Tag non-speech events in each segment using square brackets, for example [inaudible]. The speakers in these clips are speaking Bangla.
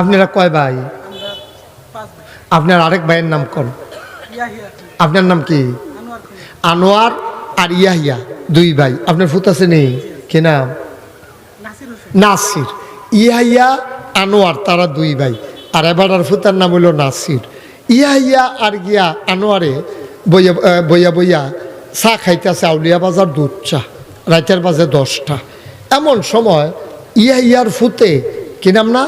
আপনারা কয় ভাই? আপনার আরেক ভাইয়ের নাম কোন? আপনার নাম কি? আনোয়ার আর ইয়াহিয়া, দুই ভাই। আপনার ফুত আছে নেই? কি নাম? নাসির। ইয়াহিয়া, আনোয়ার, তারা দুই ভাই। আর এবার আর ফুতার নাম হলো নাসির। ইয়াহিয়া আর গিয়া আনোয়ারে বইয়া বইয়া বইয়া চা খাইতেছে আউলিয়া বাজার দুধ চা রাতের বাজে দশটা। এমন সময় ইয়াহিয়ার ফুতে, কি নাম না?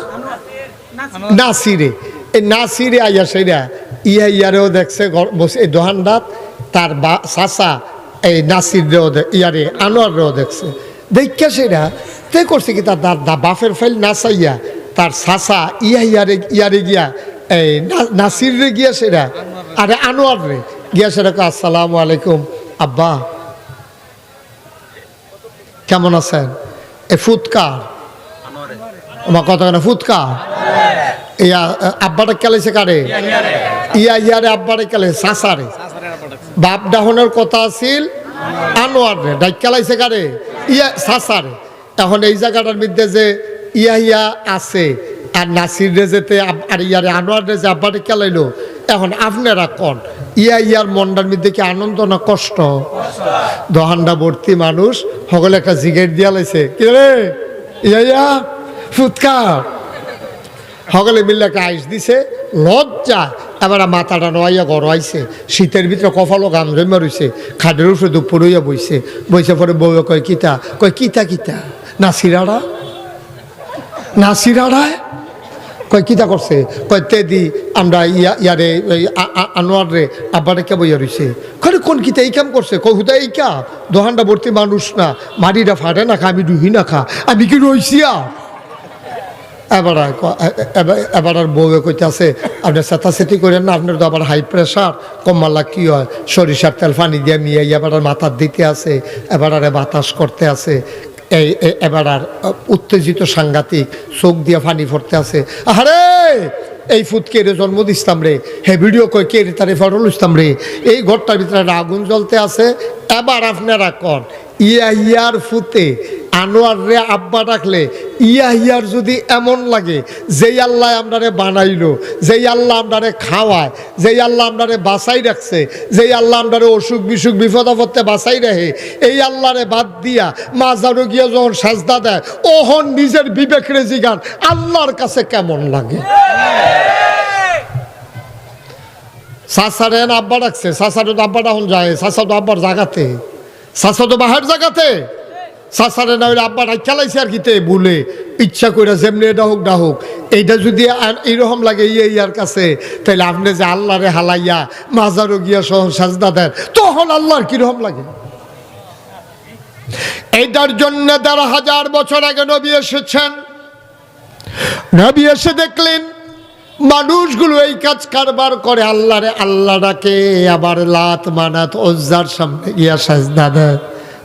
নাসির। এই নাসিরে আইয়া সেরা। ইয়া ইয়ারেও দেখছে এই দোহানদাত তার বা চাচা এই নাসিরেও দে- ইয়ারে আনোয়ারেও দেখছে। দেখা সেরা তে করছে কি তার দা- বাফের ফাইল না চাইয়া তার চাচা ইয়া ইয়ারে ইয়ারে গিয়া এই না- নাসিরে গিয়া সেরা আরে আনোয়ার রে গিয়া সেরা আসসালামু আলাইকুম আব্বা। কেমন আছেন? এ ফুৎকার। আমার কথা কেন? ফুৎকার। ইয়া আব্বাটা কেলেছে কারে? ইয়া ইয়ারে। আব্বারে কেলে সাসারে। বাপ ডাহনের কথা আছিল আনোয়ার রে ডাক কেলাইছে কারে? ইয়া সাসারে। এখন এই জায়গাটার মধ্যে যে ইয়া ইয়া আছে আর নাসির রে যেতে আব- আর ইয়ারে আনোয়ার রে যে আব্বারে কেলাইলো এখন আপনারা কন? ইয়া ইয়ার মনটার মধ্যে কি আনন্দ না কষ্ট? দহান্ডা ভর্তি মানুষ সকলে একটা জিগেট দিয়া লাইছে। কি রে? ইয়া ইয়া ফুৎকার। সকলে মিলে একটা আইস দিছে, লজ্জা। এবার মাথাটা নোয়াইয়া গড়াইছে শীতের ভিতরে কফালো গান জমা রইছে। খাটের উপরে দুপুর হইয়া বইছে। বইছে পরে বউয়ে কয়, কিতা? কয়, কিতা কিতা? না সিরাড়া না সিরাড়ায় কয়, কিতা করছে? কয়, তে দি, আমরা ইয়া, ইয়ারে আনোয়ার রে আব্বারে কে বইয়া রইছে। কয় কোন কিতা, এই কাম করছে? কয় হুদা, এই কা? দোহানটা ভর্তি মানুষ না। মাটিটা ফাটে না খা, আমি ডুহি না খা। আমি কি রইছি আর? এবার এবার- আর বউয়ে কইতাছে, আপনি চেতাচেতি করেন না, আপনার তো আবার হাই প্রেশার কমালা কি হয়? সরিষার তেল পানি দিয়ে মিয়ে এবার আর মাথার দিতে আছে, এবার আর বাতাস করতে আছে, এই এবার আর উত্তেজিত সাংঘাতিক চোখ দিয়ে ফানি পড়তে আছে। আরে এই ফুট কে রে জন্ম দিস্তাম রে? হে ভিডিও কই কে রে তারে ফটল ইসলাম রে? এই ঘরটার ভিতরে আগুন জ্বলতে আছে, এবার আপনারা কন, ইয়া ইয়ার ফুতে আনোয়ার রে আব্বা ডাকলে, ইয়া ইয়ার যদি এমন লাগে, যেই আল্লাহ আপনারে বানাইলো, যেই আল্লাহ আপনারে খাওয়ায়, যেই আল্লাহ আপনারে বাঁচাই রাখছে, যেই আল্লাহ আপনারে অসুখ বিসুখ বিপদ আপদে বাঁচাই রাখে, এই আল্লাহরে বাদ দিয়া মাজারও গিয়া যখন সাজদা দেয়, ওহন নিজের বিবেক রেজি গান আল্লাহর কাছে কেমন লাগে? সাসারে আব্বা ডাকছে, সাসারে আব্বা ডাহন যায়, সাসা তো আব্বার জাগাতে, সাসা তো বাহার জাগাতে। সাসারে না হইলে আব্বা ডাক খেলাইছে আর কিতে বলে ইচ্ছা করে যেমনি এটা হোক না হোক। এইটা যদি আর- এইরকম লাগে ইয়ে ইয়ার কাছে তাহলে আপনি যে আল্লাহরে হালাইয়া মাজারও গিয়া সহ সাজদা দেন, তখন আল্লাহর কীরকম লাগে? এইটার জন্য দেড় হাজার বছর আগে নবী এসেছেন। নবী এসে দেখলেন, মানুষগুলো এই কাজ কারবার করে, আল্লাহরে আল্লাহ ডাকে আবার লাত মানাত, ওজ্জার সামনে গিয়া সাজদা দেয়,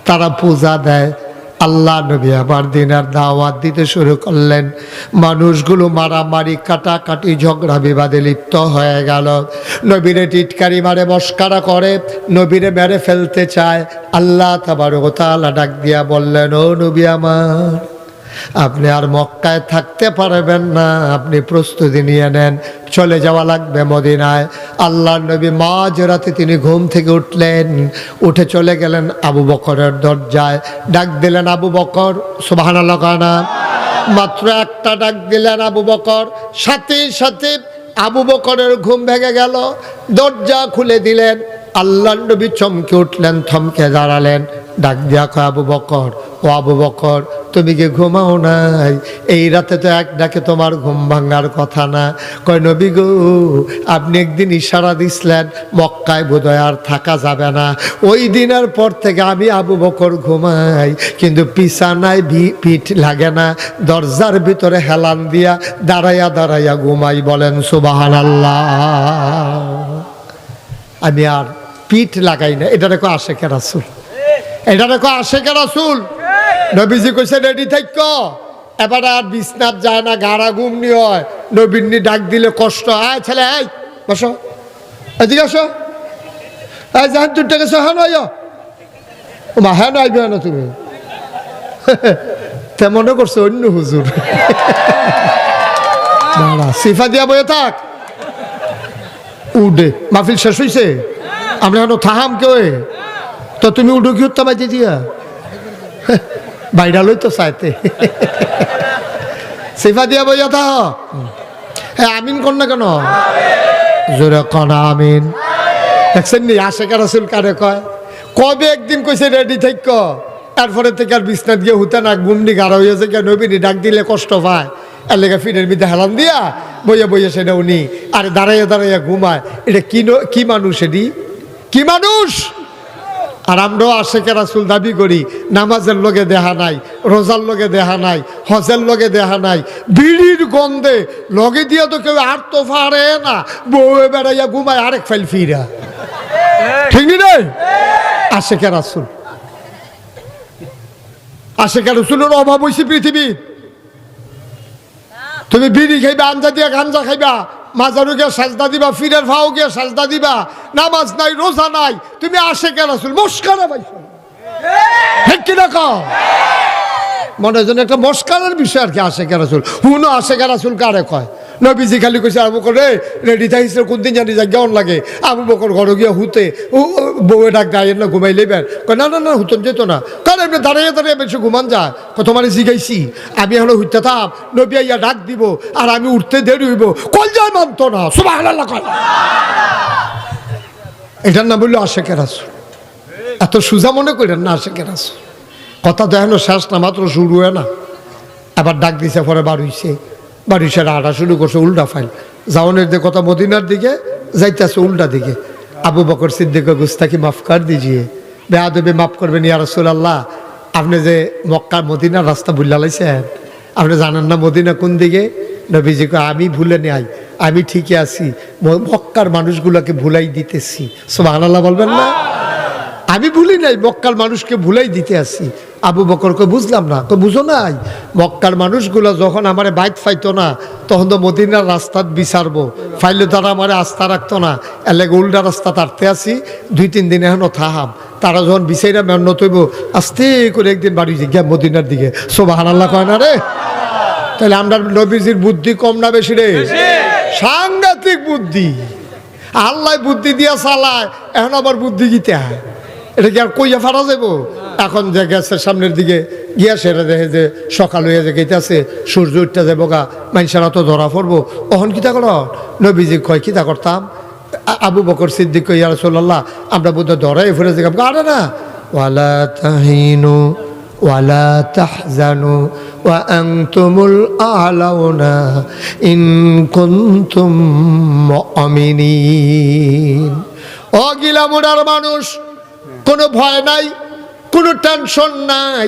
তারা পূজা দেয়। আল্লাহ নবী আবার দিনার দাওয়াত দিতে শুরু করলেন। মানুষগুলো মারামারি, কাটাকাটি, ঝগড়া বিবাদে লিপ্ত হয়ে গেল। নবীরে টিটকারি মারে, মস্কারা করে, নবীরে মেরে ফেলতে চায়। আল্লাহ তাবার তালা ডাক দিয়া বললেন, ও নবী আমার, আপনি আর মক্কায় থাকতে পারবেন না। আপনি প্রস্তুতি নিয়ে নেন। চলে যাওয়া লাগবে মদিনায়। আল্লাহ নবী মাঝ রাতে তিনি ঘুম থেকে উঠলেন, উঠে চলে গেলেন আবু বকরের দরজায়। ডাক দিলেন, আবু বকর সুবাহানা লাগানা মাত্র একটা ডাক দিলেন আবু বকর। সাথে সাথে আবু বকরের ঘুম ভেঙে গেল। দরজা খুলে দিলেন। আল্লাহ নবী চমকে উঠলেন, থমকে দাঁড়ালেন। ডাক দিয়া আবু বকর ও আবু বকর, তুমি কি ঘুমাও নাই? এই রাতে তো এক ডাকে তোমার ঘুম ভাঙার কথা না। কয়, নবী গো, আপনি একদিন ইশারা দিছিলেন, মক্কায় বোধহয় আর থাকা যাবে না। ওই দিনের পর থেকে আমি আবু বকর ঘুমাই, কিন্তু পিছানায় পিঠ লাগে না। দরজার ভিতরে হেলান দিয়া দাঁড়াইয়া দাঁড়াইয়া ঘুমাই বলেন সুবাহান আল্লাহ আমি আর পিঠ লাগাই না। এটা রেখো আশেখের রাসুল? এটা রেখো আশেখের রাসুল? নবীজি কইছে, রেডি থাক এবার আর বিছনাথ যায় না গাড়া ঘুমনি হয়। নবীননি ডাক দিলে কষ্ট। আয় ছেলে, আয়, বসো। এদিকে আসো। এই জাহান তুই টাকা সহ নয় মা হ্যাঁ নয় না তুমি। [laughs] তে মনে করছ, অন্য হুজুর। [laughs] সিফা দিয়া বয়ে থাক। উডে, মাহফিল শেষ হইছে? আমরা এখন থাহাম কেউ তো তুমি উডো কি উত্তম দিয়া? বাইরা লই তো চাইতে [laughs] সিফা দিয়া বইয়া থাহ হ্যাঁ আমিন কর না কেন? জোরে কন আমিন। দেখছেন নি আশেকার রাসুল কারে কয়? কবে একদিন কইছে রেডি থাক তারপরে থেকে আর বিছনাথ গিয়ে হুতে না ঘুমনি গাড়া হয়েছে কেন নবীনি ডাক দিলে কষ্ট পায়? এর লেগে ফিনের মধ্যে হেলান দিয়া বইয়া বইয়া সেটা উনি আর দাঁড়াইয়া দাঁড়াইয়া ঘুমায়। এটা কি ন- কি মানুষ এটি? কি মানুষ? আর আমরাও আশেকে রাসুল দাবি করি নামাজের লগে দেহা নাই রোজার লগে দেহা নাই হজের লগে দেহা নাই বিড়ির গন্ধে লগে দিয়া তো কেউ আর তো পারে না বউ বেড়াইয়া ঘুমায় আরেক ফাইল ফিরা। ঠিক নি রে আশেকে রাসুল। আশেকে রাসুলের অভাব হয়েছে পৃথিবী তুমি বিড়ি খাইবা আঞ্জা দিয়া গাঞ্জা খাইবা মাজারু গিয়ে সাজদা দিবা, ফিরের ভাও গিয়ে সাজদা দিবা। নামাজ নাই, রোজা নাই। তুমি আসে কে রাসুল, মস্কারা ভাই। ঠিক কিনা কও? মনে হয় একটা মস্কারের বিষয় আর কি আসে কে রাসুল। হুনো আসে কে রাসুল কারে কয়? নবীজি খালি কইছে আবু বকর রে রেডি থাকিস কোন দিন জানি যা কেমন লাগে। আবু বকর ঘরে গিয়ে হুতে ও বউয়ে ডাক গায়ে না ঘুমাই লেবেন কয়, না না না, হুতন যেত না। কারণ এমনি দাঁড়িয়ে দাঁড়িয়ে বেশি ঘুমান যায়। কত মানে জিগাইছি, আমি এখন হইতে থাম, নবী আইয়া ডাক দিব, আর আমি উঠতে দেরি হইব। কল যায় মানতো না সুবাহ এটার নাম বলল আশেকের আসল এত সুজা মনে করেন না আশেকের আসল কথা তো এখনও শেষ না, মাত্র শুরু হয় না। আবার ডাক দিছে, পরে বাড়িছে বাড়িছে আটা শুরু করছে, উল্টা ফাইল। জাওনের দিকে কথা মদিনার দিকে, যাইতেছে উল্টা দিকে। আবু বকর সিদ্দিক গুস্তাকি মাফ কর দিজিয়ে। বেয়াদবে মাফ করবেন ইয়া রাসূলুল্লাহ। আপনি যে মক্কা মদিনার রাস্তা ভুল্লা লাইছেন, আপনি জানেন না মদিনা কোন দিকে? নবীজি আমি ভুলে নেই, আমি ঠিকই আছি। মক্কার মানুষগুলোকে ভুলাই দিতেছি। সুবহানাল্লাহ বলবেন না? আমি ভুলি নাই, মক্কার মানুষকে ভুলাই দিতে আসি আবু বকরকে বুঝলাম না। তো বুঝো নাই মক্কার মানুষগুলো যখন আমার বাইক ফাইতো না তখন তো মদিনার রাস্তাত বিচারবো। ফাইলে তারা আমার আস্থা রাখতো না। এলে উল্টা রাস্তা তারতে আসি দুই তিন দিন এখনও থাহাম। তারা যখন বিচাইরা মেহনত হইব আস্তে করে একদিন বাড়ি গিয়া মদিনার দিকে। সোবাহান আল্লাহ কয় না রে? তাহলে আমরা নবীজির বুদ্ধি কম না বেশি রে? সাংঘাতিক বুদ্ধি। আল্লাহ বুদ্ধি দিয়া চালায় এখন আবার বুদ্ধি গীতে হয়। এটা কি আর কইয়া ফারা যাব এখন যে গেছে সামনের দিকে গিয়া সেটা দেখে যে সকাল হইয়া যে গেইতেছে সূর্য উঠতে যাবো গা মানুষেরা তো ধরা পড়বো অহন কিতা কর নবীজি কয় কিতা করতাম আ- আবু বকর সিদ্দিক কই ইয়া রাসূলুল্লাহ আমরা বোধ ধরাই ফিরে যে আরে না ওয়ালা তাহিনু ولا تحزنوا وأنتم الأعلون إن كنتم مؤمنين অগিলা মোড়ার মানুষ কোনো ভয় নাই কোনো টেনশন নাই।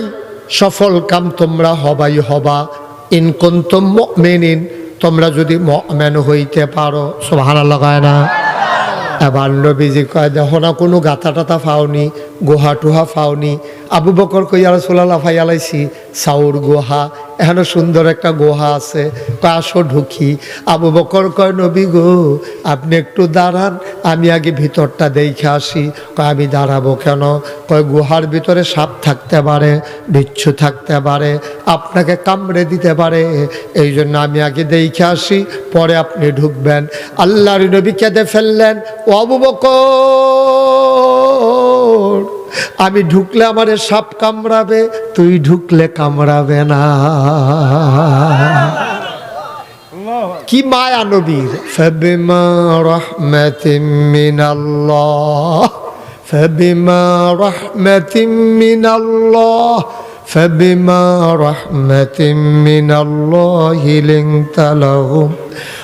সফল কাম তোমরা হবাই হবা। ইনকন্তম মেনিন তোমরা যদি মেন হইতে পারো। সোভানা লাগায় না? এবার নবীজি কয়, দেখো না কোনো গাথা টাথা ফাওনি, গুহা টুহা ফাওনি আবু বকর কইয়া রসুল্লাহ ফাইয়ালাইছি সাউর গুহা। এখানে সুন্দর একটা গুহা আছে। আসো ঢুকি। আবু বকর কয়, নবী গো, আপনি একটু দাঁড়ান, আমি আগে ভিতরটা দেখে আসি। কয়, আমি দাঁড়াবো কেন? কয়, গুহার ভিতরে সাপ থাকতে পারে, বিচ্ছু থাকতে পারে, আপনাকে কামড়ে দিতে পারে। এই জন্য আমি আগে দেখে আসি, পরে আপনি ঢুকবেন। আল্লাহর নবী কেঁদে ফেললেন। ও আবু বকর! আমি ঢুকলে আমারে সাপ কামড়াবে তুই ঢুকলে কামড়াবে না। কি মায়া নবীর। ফাবিমা রাহমাতিম মিনাল্লাহ মিনাল্লাহ فبما رحمة من الله لنت لهم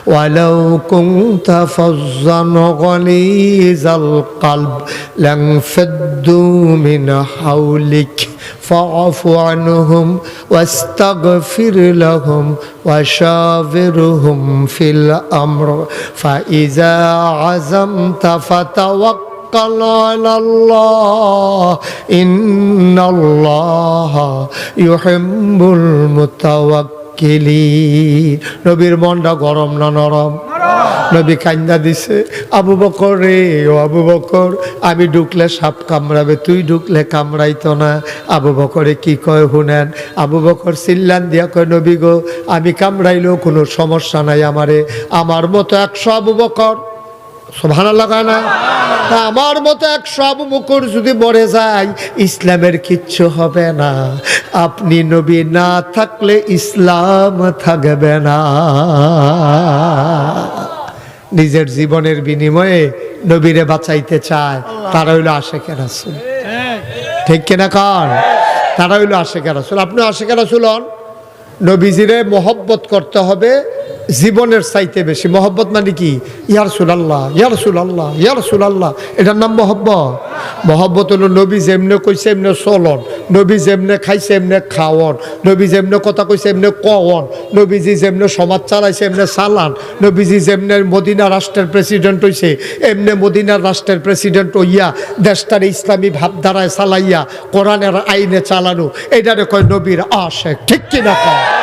ولو كنت فظا غليظ القلب لانفضوا من حولك فاعف عنهم واستغفر لهم وشاورهم في الأمر فإذا عزمت فتوكل على الله إن الله يحب المتوكلين নবীর মনটা গরম না নরম নবী কান্দা দিছে আবু বকর রে ও আবু বকর আমি ঢুকলে সাপ কামড়াবে তুই ঢুকলে কামড়াইতো না আবু বকরে কি কয় শুনেন আবু বকর সিল্লান দিয়া কয় নবী গো আমি কামড়াইলেও কোনো সমস্যা নাই আমারে আমার মতো একশো আবু বকর না? আমার মতো একশো আবু বকর যদি মরে যায়, ইসলামের কিচ্ছু হবে না। আপনি নবী না থাকলে ইসলাম থাকবে না। নিজের জীবনের বিনিময়ে নবীরে বাঁচাইতে চায়, তারা হইল আশেখের রাসুল। ঠিক কিনা কার তারা হইল আশেখের রাসুল। আপনি আশেখের রাসুল হন, নবীজিরে মোহব্বত করতে হবে জীবনের চাইতে বেশি মহব্বত মানে কি? ইয়ার সুলাল্লাহ ইয়ার সুলাল্লাহ ইয়ার সুলাল্লাহ। এটার নাম মোহব্বত। মহব্বত হলো নবী যেমনে কইছে এমনে চলন, নবী যেমনে খাইছে এমনে খাওয়ন, নবী যেমনে কথা কইছে এমনে কওয়ন, নবীজি যেমনে সমাজ চালাইছে এমনে চালান, নবীজি যেমনে মদিনা রাষ্ট্রের প্রেসিডেন্ট হইছে, এমনে মদিনার রাষ্ট্রের প্রেসিডেন্ট হইয়া দেশটার ইসলামী ভাবধারায় চালাইয়া কোরআনের আইনে চালানো, এটারে কয় নবীর আশেক। ঠিক কিনা কয়?